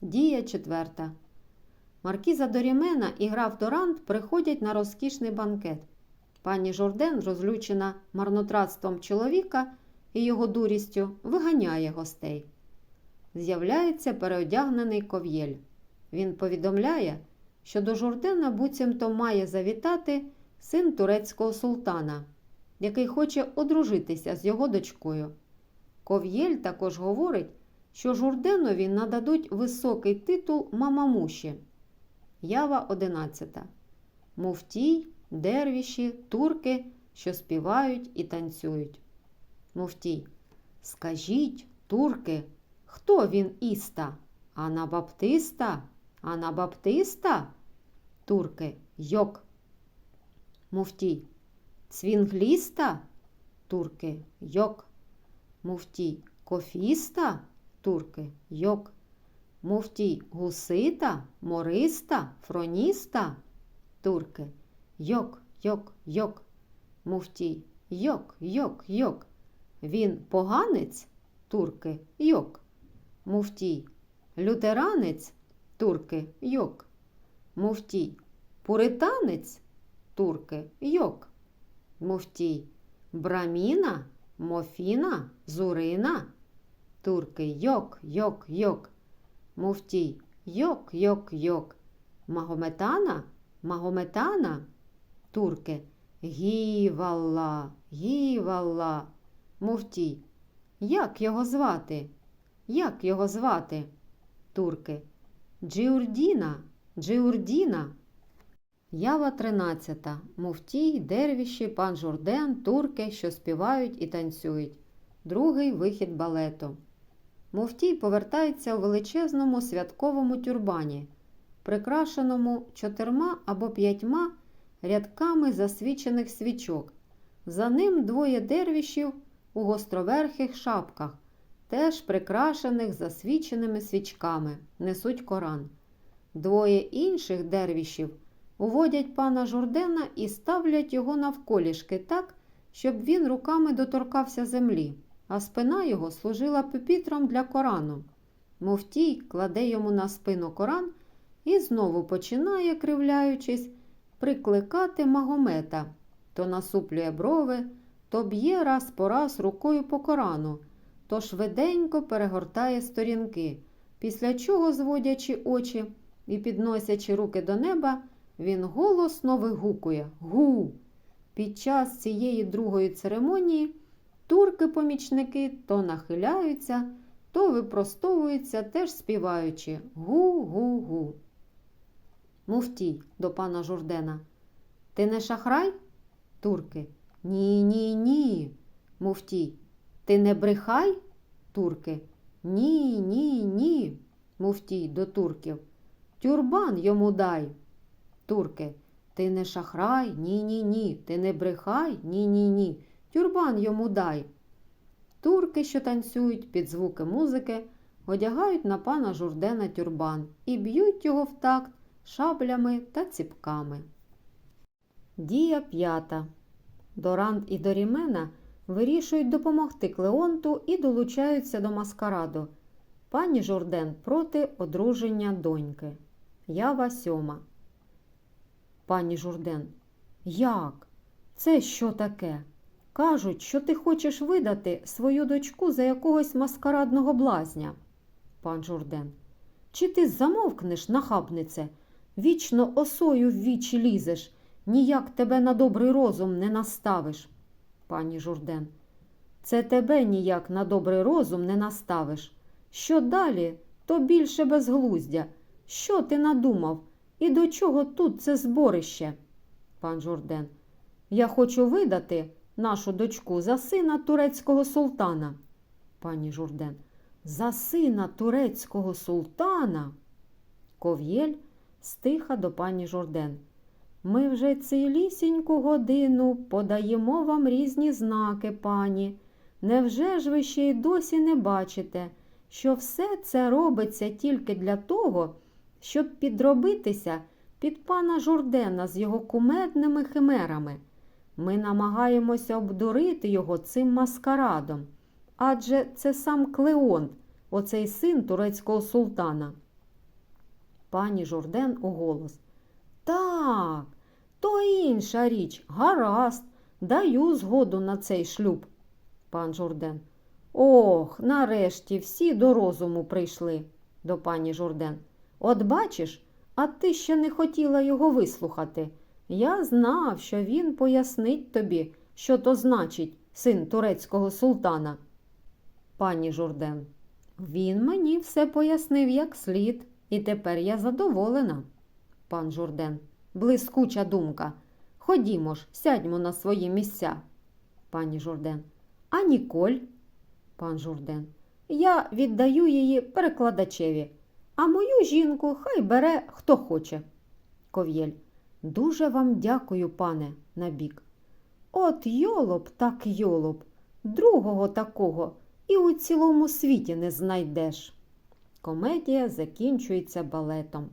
Дія четверта. Маркіза Дорімена і граф Дорант приходять на розкішний банкет. Пані Жорден, розлючена марнотратством чоловіка і його дурістю, виганяє гостей. З'являється переодягнений ков'єль. Він повідомляє, що до Жордена буцімто має завітати син турецького султана, який хоче одружитися з його дочкою. Ков'єль також говорить, що Журденові нададуть високий титул Мамамуші. Ява 11. Муфтій, дервіші, турки, що співають і танцюють. Муфтій. Скажіть, турки, хто він іста? Анабаптиста? Анабаптиста? Турки. Йок. Муфтій. Цвінгліста? Турки. Йок. Муфтій. Кофіста? Турки. Йок. Муфтій гусита, мориста, фроніста? Турки. Йок, йок, йок. Муфтій. Йок, йок, йок. Він поганець? Турки. Йок. Муфтій. Лютеранець? Турки. Йок. Муфтій. Пуританець? Турки. Йок. Муфтій. Браміна? Мофіна? Зурина? Турки. Йок, йок, йок. Муфтій. Йок, йок, йок. Магометана? Магометана? Турки. Гівалла, гівалла. Муфтій. Як його звати? Як його звати? Турки. Джиурдіна, Джиурдіна. Ява 13. Муфтій, дервіші, пан Журден, турки, що співають і танцюють. Другий вихід балету. Муфтій повертається у величезному святковому тюрбані, прикрашеному чотирма або п'ятьма рядками засвічених свічок. За ним двоє дервішів у гостроверхих шапках, теж прикрашених засвіченими свічками, несуть Коран. Двоє інших дервішів уводять пана Журдена і ставлять його навколішки так, щоб він руками доторкався землі, а спина його служила пепітром для Корану. Мовтій кладе йому на спину Коран і знову починає, кривляючись, прикликати Магомета, то насуплює брови, то б'є раз по раз рукою по Корану, то швиденько перегортає сторінки, після чого, зводячи очі і підносячи руки до неба, він голосно вигукує Гу! Під час цієї другої церемонії турки-помічники то нахиляються, то випростовуються, теж співаючи Гу-гу-гу. Муфтій до пана Журдена. Ти не шахрай? Турки. Ні, ні, ні. Муфтій. Ти не брехай? Турки. Ні, ні, ні. Муфтій до турків. Тюрбан йому дай. Турки. Ти не шахрай? Ні, ні, ні. Ти не брехай? Ні, ні, ні. Тюрбан йому дай. Турки, що танцюють під звуки музики, одягають на пана Журдена тюрбан і б'ють його в такт шаблями та ціпками. Дія п'ята. Дорант і Дорімена вирішують допомогти Клеонту і долучаються до маскараду. Пані Жорден проти одруження доньки. Ява сьома. Пані Журден. Як? Це що таке? Кажуть, що ти хочеш видати свою дочку за якогось маскарадного блазня. Пан Журден. Чи ти замовкнеш, нахабнице? Вічно осою в вічі лізеш, ніяк тебе на добрий розум не наставиш. Пані Журден. Це тебе ніяк на добрий розум не наставиш. Що далі, то більше безглуздя. Що ти надумав? І до чого тут це зборище? Пан Журден. Я хочу видати нашу дочку за сина турецького султана. Пані Журден. За сина турецького султана. Ков'єль стиха до пані Журден. Ми вже цілісіньку годину подаємо вам різні знаки, пані. Невже ж ви ще й досі не бачите, що все це робиться тільки для того, щоб підробитися під пана Журдена з його кумедними химерами? Ми намагаємося обдурити його цим маскарадом, адже це сам Клеонт, оцей син турецького султана. Пані Журден у голос. Так, то інша річ, гаразд, даю згоду на цей шлюб. Пан Журден. Ох, нарешті всі до розуму прийшли, до пані Журден. От бачиш, а ти ще не хотіла його вислухати. Я знав, що він пояснить тобі, що то значить син турецького султана. Пані Журден. Він мені все пояснив як слід, і тепер я задоволена. Пан Журден. Блискуча думка. Ходімо ж, сядьмо на свої місця. Пані Журден. А Ніколь? Пан Журден. Я віддаю її перекладачеві, а мою жінку хай бере хто хоче. Ков'єль. Дуже вам дякую, пане, набік. От йолоп так йолоп, другого такого і у цілому світі не знайдеш. Комедія закінчується балетом.